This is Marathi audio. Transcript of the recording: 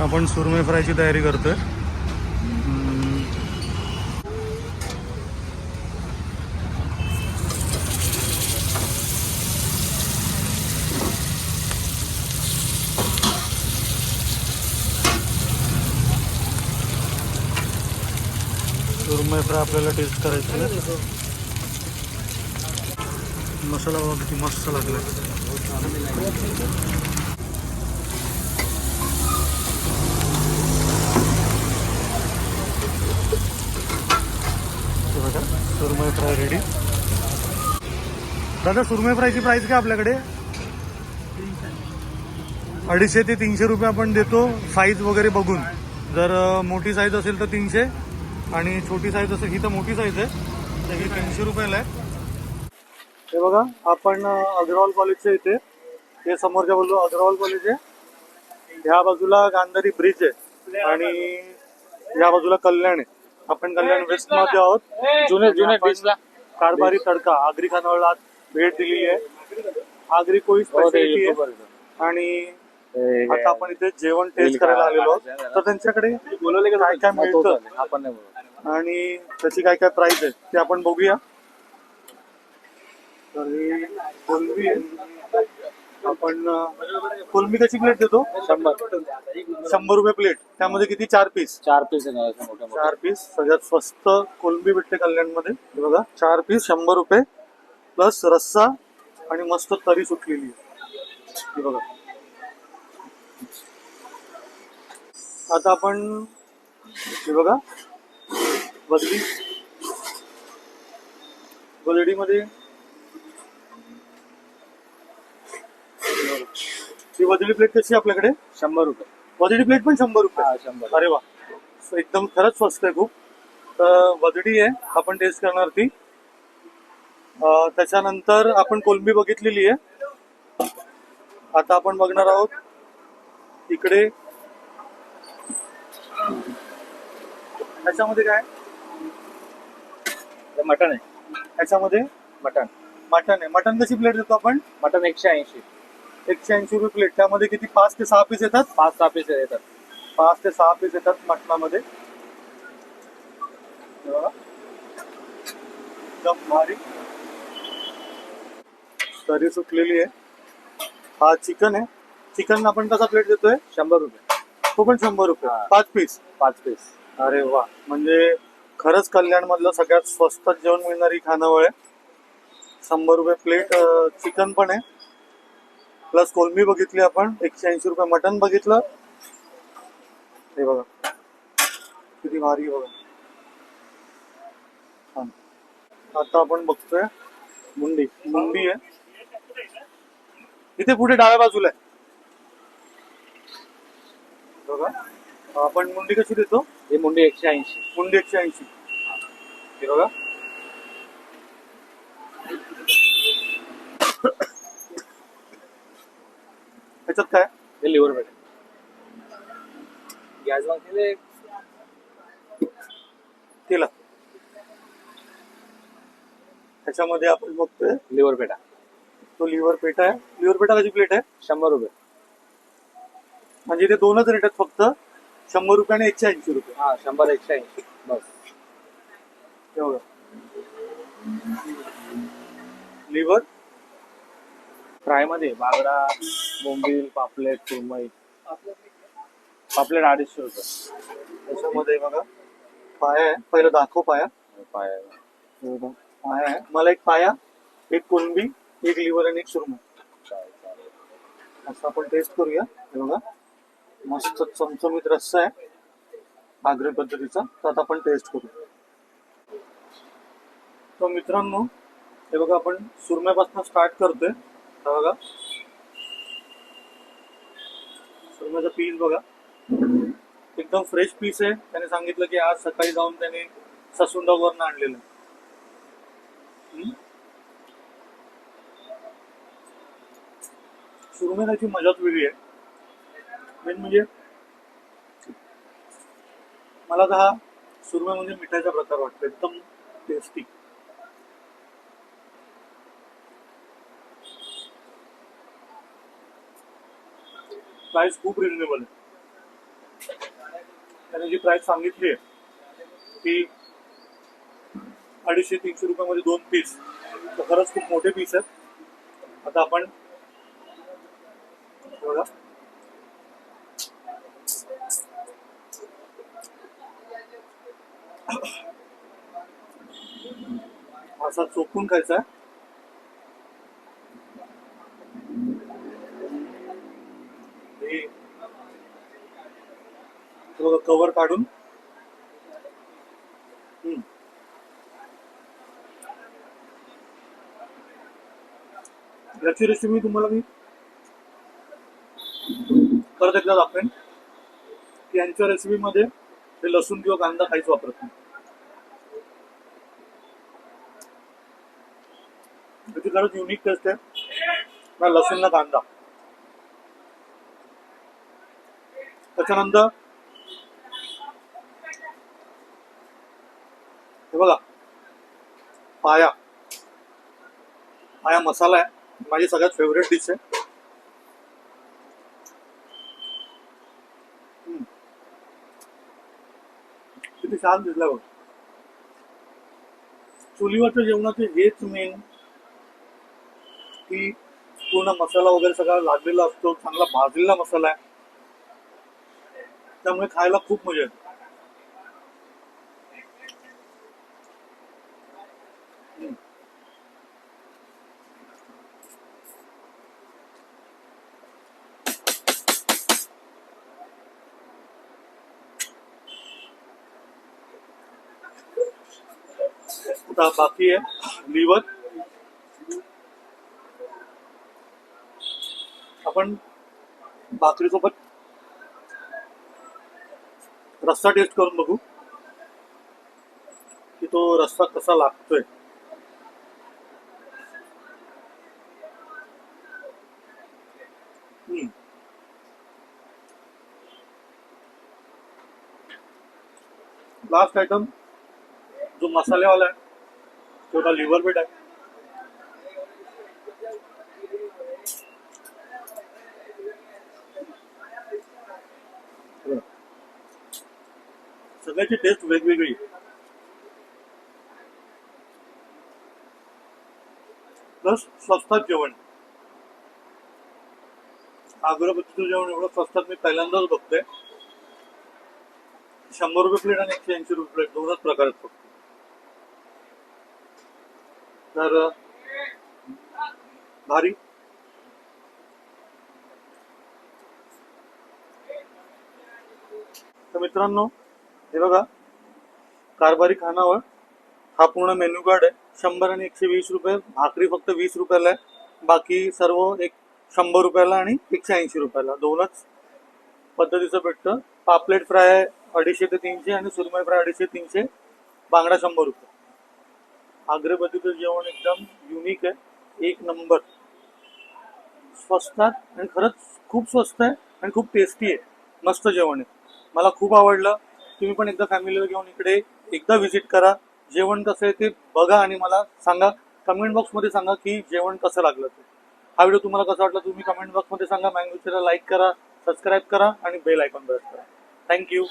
आपण सुरमई फ्रायची तयारी करतोय हम्म. सुरमई फ्राय आपल्याला टेस्ट करायचं आहे. मसाला किती मस्त लागला हे बघा सुरमई फ्राय रेडी दादा सुरमई फ्रायची प्राईस काय आपल्याकडे? अडीचशे ते तीनशे रुपये आपण देतो साईज वगैरे बघून. जर मोठी साईज असेल तर तीनशे आणि छोटी साईज असेल ही तर मोठी साईज आहे. तर ही तीनशे रुपयाला आहे. हे बघा आपण अग्रवाल कॉलेजच्या इथे. हे समोरच्या बाजूला अग्रवाल कॉलेज आहे. ह्या बाजूला गांधारी ब्रिज आहे. आणि या बाजूला कल्याण आहे. आपण कल्याण वेस्टमध्ये आहोत. जुने जुने डिशला. कारभारी तडका आगरी खानावळला भेट दिलेली आहे. आगरी कोळी स्पेशालिटी आहे. आणि आता आपण इथे जेवण टेस्ट करायला आलेलो आहोत. तर त्यांच्याकडे काय काय मिळतं? आपण. आणि त्याची काय काय प्राइस आहे ते आपण बघूया. तर ही आपण अं, कोलंबी कशी प्लेट देतो. शंभर. शंभर रुपये प्लेट त्यामध्ये किती? चार पीस चार पीस आहे ना असे मोठे मोठे चार पीस सगळ्यात स्वस्त कोलंबी भेटते कल्याणमध्ये. हे बघा चार पीस शंभर रुपये. प्लस रस्सा आणि मस्त तरी सुटलेली. आहे हे बघा. आता आपण हे बघा. बदली बदडीमध्ये ही बदली प्लेट कशी आहे आपल्याकडे? शंभर रुपये. बदडी प्लेट पण शंभर रुपये. शंभर अरे वा. एकदम खरंच स्वस्त आहे खूप. तर वजडी आहे. आपण टेस्ट करणार ती. त्याच्यानंतर आपण कोलंबी बघितलेली आहे. आता आपण बघणार आहोत इकडे. त्याच्यामध्ये काय? मटन आहे. त्याच्यामध्ये मटन मटन आहे. मटन कशी प्लेट देतो आपण? मटन एकशे ऐंशी. एकशे ऐंशी रुपये प्लेट त्यामध्ये किती? पाच ते सहा पीस येतात? पाच सहा पीस येतात. पाच ते सहा पीस येतात मटणामध्ये. भारी. तरी सुटलेली आहे. हा चिकन आहे. चिकन आपण कसा प्लेट देतोय? शंभर रुपये. तो पण शंभर रुपये. पाच पीस? पाच पीस. अरे वा. म्हणजे खरंच कल्याण मधलं सगळ्यात स्वस्त जेवण मिळणारी खानावळ आहे. शंभर रुपये प्लेट चिकन पण आहे. प्लस कोलंबी बघितली आपण एकशे ऐंशी रुपये मटन बघितलं. हे बघा. किती भारी बघा. आता आपण बघतोय मुंडी. मुंडी आहे. इथे पुढे डाव्या बाजूला आहे. बघा. आपण मुंडी कशी देतो? ही मुंडी एकशे ऐंशी. मुंडी एकशे ऐंशी. हे बघा. त्याच्यात काय? हे लिव्हर भेट गॅस मागतील केलं. त्याच्यामध्ये आपण बघतोय लिव्हर पेटा. तो लिव्हर पेटा आहे. लिव्हर पेटा कशी प्लेट आहे? शंभर रुपये. म्हणजे इथे दोनच रेट आहेत फक्त. शंभर रुपये आणि एकशे ऐंशी रुपये. हा शंभर एकशे ऐंशी. बस. एवढं. लिव्हर? फ्रायमध्ये बागडा बोंबील पापलेट कुरमई. पापलेट अडीचशे रुपये. त्याच्यामध्ये बघा पाया आहे. पहिलं दाखव पाया. पाय. हे बघा, पाया आहे. मला एक पाया एक कोलंबी एक लिव्हर आणि एक सुरमई. असं आपण टेस्ट करूया. हे बघा मस्त चमचमीत रस्सा आहे. आग्रे पद्धतीचा. तर आता आपण टेस्ट करू. तर मित्रांनो हे बघा आपण सुरम्यापासून स्टार्ट करतोय. बघा सुरम्याचा पीस बघा. एकदम फ्रेश पीस आहे. त्याने सांगितलं की आज सकाळी जाऊन त्याने ससुंडावरून आणलेलं हम्म. मजाच वेगळी आहे. मेन म्हणजे मला तर हा सुरमे म्हणजे मिठाचा प्रकार वाटतो. एकदम टेस्टी प्राइस खूप रिजनेबल आहे. त्याने जी प्राइस सांगितली आहे ती अडीचशे तीनशे रुपयामध्ये दोन पीस तर खरंच खूप मोठे पीस आहेत. आता आपण बघा. असा चोखून खायचा आहे हे कवर काढून? याची रेसिपी तुम्हाला मी परत एकदा दाखवेन. की यांच्या रेसिपीमध्ये ते लसूण किंवा कांदा काहीच वापरत नाही. त्याची खरंच युनिक टेस्ट आहे. ना लसूण ना कांदा. त्याच्यानंतर हे बघा. पाया. पाया मसाला आहे. माझी सगळ्यात फेवरेट डिश आहे. किती छान दिसला बघ. चुलीवरच्या जेवणाचे हेच मेन की पूर्ण मसाला वगैरे सगळा लागलेला असतो. चांगला भाजलेला मसाला आहे. त्यामुळे खायला खूप मजा येते. आता बाकी आहे. लिव्हर आपण भाकरीसोबत रस्सा टेस्ट करून बघू की तो रस्सा कसा लागतोय. लास्ट आयटम जो मसालेवाला आहे तो लिव्हर बेट आहे? सगळ्याची टेस्ट वेगवेगळी. प्लस स्वस्तात जेवण. अगरबत्तीचं जेवण एवढं स्वस्तात मी पहिल्यांदाच बघतोय. शंभर रुपये प्लेट आणि एकशे ऐंशी रुपये प्लेट दोनच प्रकार आहेत फक्त. तर भारी. तर मित्रांनो हे बघा कारभारी खानावर हा पूर्ण मेन्यू कार्ड आहे. शंभर आणि एकशे वीस रुपये. भाकरी फक्त वीस रुपयाला आहे. बाकी सर्व एक शंभर रुपयाला आणि एकशे ऐंशी रुपयाला. दोनच पद्धतीचं भेटतं. पापलेट फ्राय अडीचशे ते तीनशे आणि सुरमई फ्राय अडीचशे तीनशे. बांगडा शंभर रुपये. आग्रेपद्धतीचं जेवण एकदम युनिक आहे. एक नंबर स्वस्तात आणि खरंच खूप स्वस्त आहे आणि खूप टेस्टी आहे. मस्त जेवण आहे. मला खूप आवडलं. तुम्ही पण एकदा फॅमिलीला घेऊन इकडे एकदा व्हिजिट करा. जेवण कसं आहे ते बघा आणि मला सांगा. कमेंट बॉक्समध्ये सांगा की जेवण कसं लागलं ते. हा व्हिडिओ तुम्हाला कसा वाटला तुम्ही कमेंट बॉक्समध्ये सांगा. मँगोचेला लाईक करा सबस्क्राईब करा आणि बेल आयकॉन प्रेस करा. Thank you